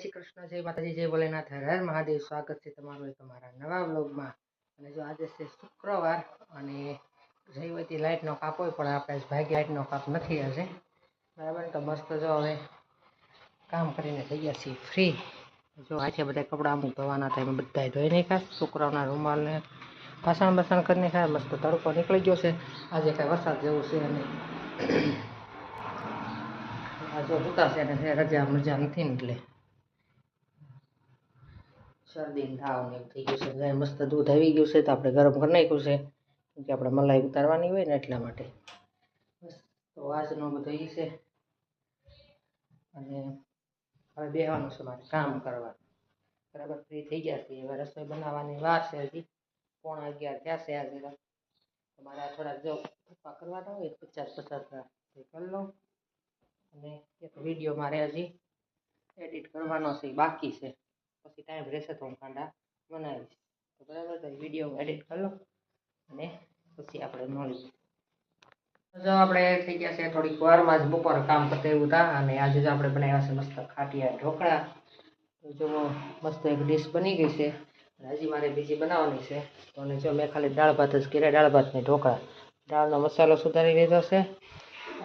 શ્રી કૃષ્ણ જય માતાજી, જય ભોલેનાથ. હર હર મહાદેવ. સ્વાગત છે તમારું એક અમારા નવા બ્લોગમાં અને જો આજે છે શુક્રવાર અને જયવતી લાઇટનો કાપ હોય, પણ આપણે ભાગ્ય લાઇટનો કાપ નથી આજે. બરાબર? તો મસ્ત જો હવે કામ કરીને થઈ ગયા છીએ ફ્રી જો આજે બધા કપડાં અમુક ધોવાના હતા એમાં બધા ધોઈ નાખ્યા. છોકરાઓના રૂમાલને વાસણ બાસણ કરી નાખ્યા. મસ્ત તડકો નીકળી ગયો છે. આજે કાંઈ વરસાદ જેવું છે અને આ જો જૂતા છે ને રજા, મજા નથી ને એટલે. શરદી ને એવું થઈ ગયું છે. ગાય મસ્ત દૂધ આવી ગયું છે તો આપણે ગરમ કરી નાખ્યું છે. કે આપણે મલાઈ ઉતારવાની હોય ને એટલા માટે. બસ, તો આજનો બધો એ છે. અને હવે બેહવાનું છે મારે કામ કરવાનું બરાબર, ફ્રી થઈ ગયા છે હવે રસોઈ બનાવવાની વાર છે હજી. પોણા અગિયાર થયા છે આજે મારે થોડાક જો પપ્પા કરવાના હોય પચાસ પચાસ કરી લઉં. અને એક વીડિયો મારે હજી એડિટ કરવાનો છે. બાકી છે. પછી ટાઈમ રહેશે તો હું કાંડા બનાવીશ. તો બરાબર તો વીડિયો એડિટ કરી લો અને પછી આપણે મળી જો આપણે થઈ ગયા છે થોડીક વારમાં જ બપોર કામ કરતા એવું હતા અને આજે જો આપણે બનાવ્યા છે મસ્ત ખાટિયા ઢોકળા. જો મસ્ત એક ડીશ બની ગઈ છે હજી મારે બીજી બનાવવાની છે. તો અને જો મેં ખાલી દાળ ભાત જ કર્યા, દાળ ભાતને ઢોકળા. દાળનો મસાલો સુધારી લીધો છે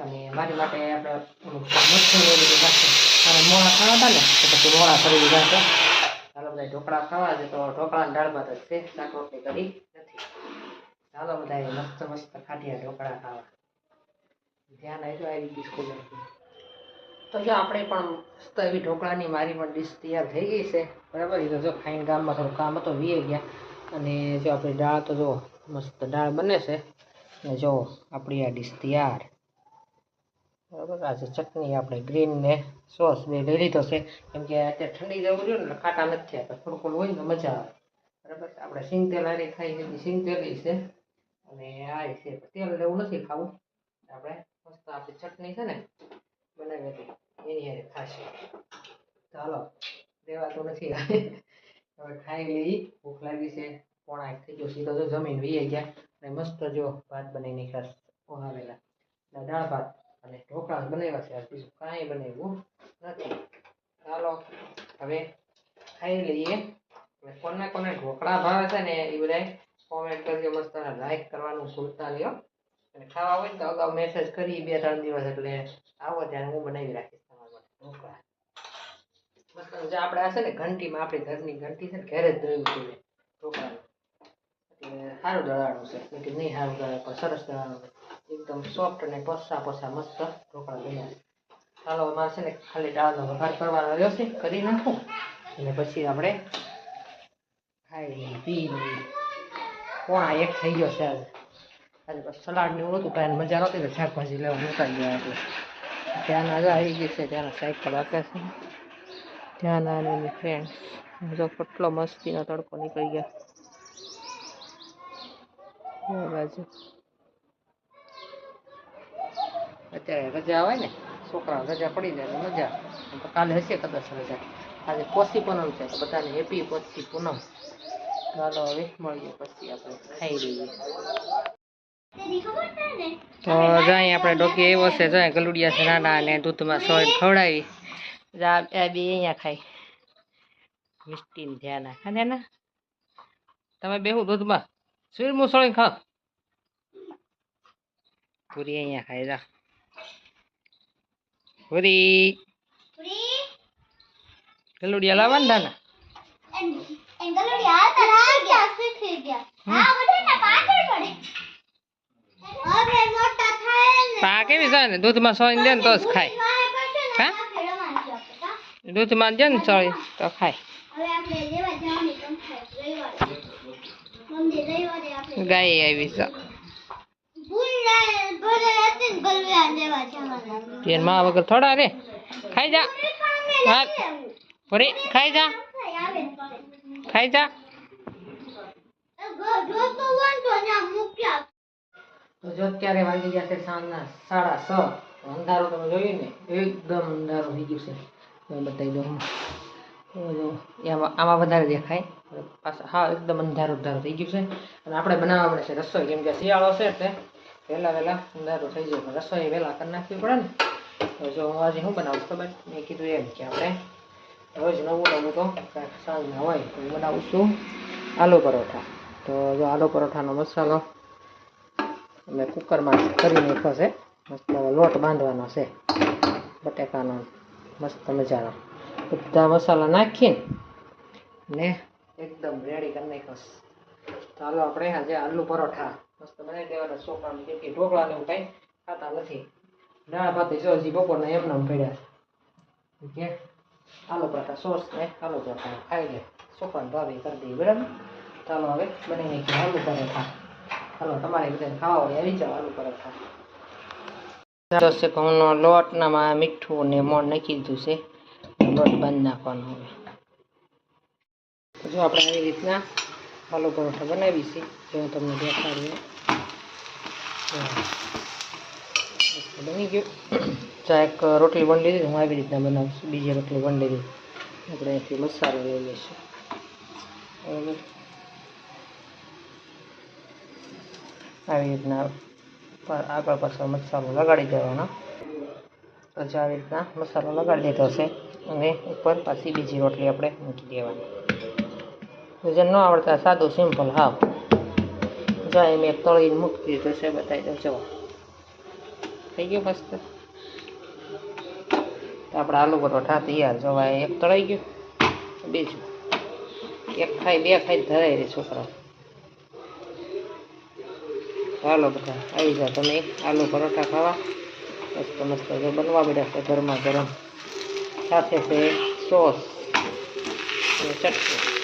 અને મારી માટે આપણે મસ્ત અને મોળા ખાવા હતા ને, તો પછી મોળા કરી દીધા બધા ઢોકળા ખાવા છે તો ઢોકળા દાળમાં તો છે શાક રોટલી કરી નથી. ચાલો બધા મસ્ત મસ્ત ખાટિયા ઢોકળા ખાવા. ધ્યાન આવ્યું આવી ગઈ તો જો આપણે પણ મસ્ત એવી ઢોકળાની મારી પણ ડીશ તૈયાર થઈ ગઈ છે. બરાબર? એ તો જો ખાઈને ગામમાં થોડું કામ હતો, વીએ ગયા. અને જો આપણી દાળ તો જો મસ્ત દાળ બને છે. અને જો આપણી આ ડીશ તૈયાર. બરાબર? આજે ચટણી આપણે ગ્રીન ને સોસ બે લઈ લીધો છે. કેમ કે અત્યારે ઠંડી જવું જોઈએ ને ખાટા નથી આપણે થોડું થોડું હોય ને મજા આવે. બરાબર? આપણે સિંગ તેલ હારી ખાઈ છે સિંગ તેલ છે. અને આ છે તેલ લેવું નથી ખાવું. આપણે મસ્ત આપણી ચટણી છે ને, બનાવી હતી, એની હારે ખાશે. ચાલો દેવાતું નથી. હવે ખાઈ લઈ ભૂખ લાગી છે, પોણા એક થઈ ગયો, સીધો તો જમીન વીએ ગયા. અને મસ્ત જો ભાત બનાવી ખાસ ઓહાવેલા દાળ ભાત. અને ઢોકળા જ બનાવ્યા છે બીજું કાંઈ બનાવ્યું નથી. ચાલો, હવે ખાઈ લઈએ. અને કોને કોને ઢોકળા ભાવે છે ને એ બધા કોમેન્ટ કરજો મસ્ત લાઈક કરવાનું ભૂલતા નહીં અને ખાવા હોય તો અગાઉ મેસેજ કરી બે ત્રણ દિવસ, એટલે આવો ત્યારે હું બનાવી રાખીશ તમારા માટે ઢોકળા. મસ્ત જે આપણે આ ને ઘંટીમાં, આપણી ઘરની ઘંટી છે ને, ઘેરે જ ધોયું છે ઢોકળાનું. સારું દળાણું છે. નહીં સારું દળાય પણ સરસ દળાણું છે એકદમ સોફ્ટ અને પસા પસા મસ્ત ઢોકળા બન્યા ચાલો અમારે છે ને ખાલી દાળનો વઘાર કરવાનો રહ્યો છે કરી નાખું અને પછી આપણે ખાઈ પી કોણા એક થઈ ગયો છે આજે સલાડ ને એવું હતું કાંઈ મજા નહોતી તો શાકભાજી લેવા મુકાઈ ગયા એટલે ત્યાં આજે આવી ગઈ છે ત્યાં સાયકલ આપે છે ત્યાં અને એની ફ્રેન્ડ જો કેટલો મસ્તીનો તડકો નીકળી ગયો બાજુ અત્યારે રજા હોય ને છોકરા રજા પડી જાય મજા. તો કાલે હશે કદાચ રજા. આજે પોસી પૂનમ છે, તો બધાને હેપી પોસી પૂનમ ચાલો હવે મળીએ પછી આપણે ખાઈ લઈએ. તો જાય આપણે ડોકી એવો છે, જાય ગલુડિયા છે, નાના અને દૂધમાં સોય ખવડાવી. જા બે અહીંયા ખાય. મિસ્ટીન ધ્યાન ખાને ને તમે બેહું દૂધમાં. સુરમું સોળી ખાવ પૂરી અહીંયા ખાઈ જા. પૂરી ગલુડિયા લાવવા ને પા કેવી છે ને? દૂધમાં સોય દે ને તો જ ખાય. હા? દૂધમાં દે ને સોય તો ખાય. ગાય આવી છે. તેનમાં વગર થોડા રે. ખાઈ જા. ખાઈ જા. ખાઈ જા. તો જો અત્યારે વાગી ગયા છે સાંજના સાડા છ. અંધારું તમે જોયું ને? એકદમ અંધારું થઈ ગયું છે. બતાવી દઉં આમાં વધારે દેખાય. પાછા હા એકદમ અંધારું અંધારું થઈ ગયું છે. અને આપણે બનાવવા પડે છે રસોઈ કેમ કે શિયાળો છે એટલે વહેલા વહેલા અંધારું થઈ જાય પણ રસોઈ વહેલા કરી નાખવી પડે ને તો જો હું આજે શું બનાવું ખબર મેં કીધું એમ કે આપણે રોજ નવું નવું તો કાંઈક સાંજના હોય તો હું બનાવું છું આલુ પરોઠા તો જો આલુ પરોઠાનો મસાલો અમે કુકરમાં કરી નાખ્યો છે મસ્ત લોટ બાંધવાનો છે બટેકાનો મસ્ત મજાનો બધા મસાલા નાખીને ને એકદમ રેડી કરી નાખ્યો. ચાલો આપણે આજે આલુ પરોઠા મસ્ત બનાવી દેવાના છોકરાને કે ઢોકળા ને એવું કાંઈ ખાતા નથી. ના ભાત જો હજી બપોરના એમને એમ પડ્યા છે. કે આલુ સોસ ને આલુ પરોઠા ખાઈ લે. છોકરાને ભાભી કરી દઈએ બરાબર? ચાલો હવે બની નાખીએ આલુ પરાઠા. ચાલો તમારે બધાને ખાવા હોય આવી જાઓ આલુ પરાઠા. દસે ઘઉંનો લોટ નામાં મીઠું ને મોણ નાખી દીધું છે. લોટ બંધ નાખવાનો હવે. જો આપણે આવી રીતના આલુ પરોઠા બનાવી છે તમને દેખાડું બની ગયું. ચા એક રોટલી વણ લીધી, હું આવી રીતના બનાવીશ બીજી રોટલી વણ લીધી. આપણે અહીંથી મસાલો લઈ લઈશું. બરાબર આવી રીતના આગળ પાછળ મસાલો લગાડી દેવાનો. પછી આવી રીતના મસાલો લગાડી દીધો છે. અને ઉપર પાછી બીજી રોટલી આપણે મૂકી દેવાની. જે ન આવડતા, સાદું, સિમ્પલ હાવ જાય મેં તળીને મૂકી દીધું છે બતાવી દઉં જો થઈ ગયો મસ્ત? આપણે આલુ પરોઠા તૈયાર જવાય એક તળાઈ ગયું. બીજું. એક ખાઈ, બે ખાઈ ધરાઈ રહી છોકરા. હાલો બધા, આવી જાઓ તમે. આલુ પરોઠા ખાવા. મસ્ત મસ્ત. જો બનવા પડ્યા છે ગરમા ગરમ. સાથે છે સોસ. ચટકી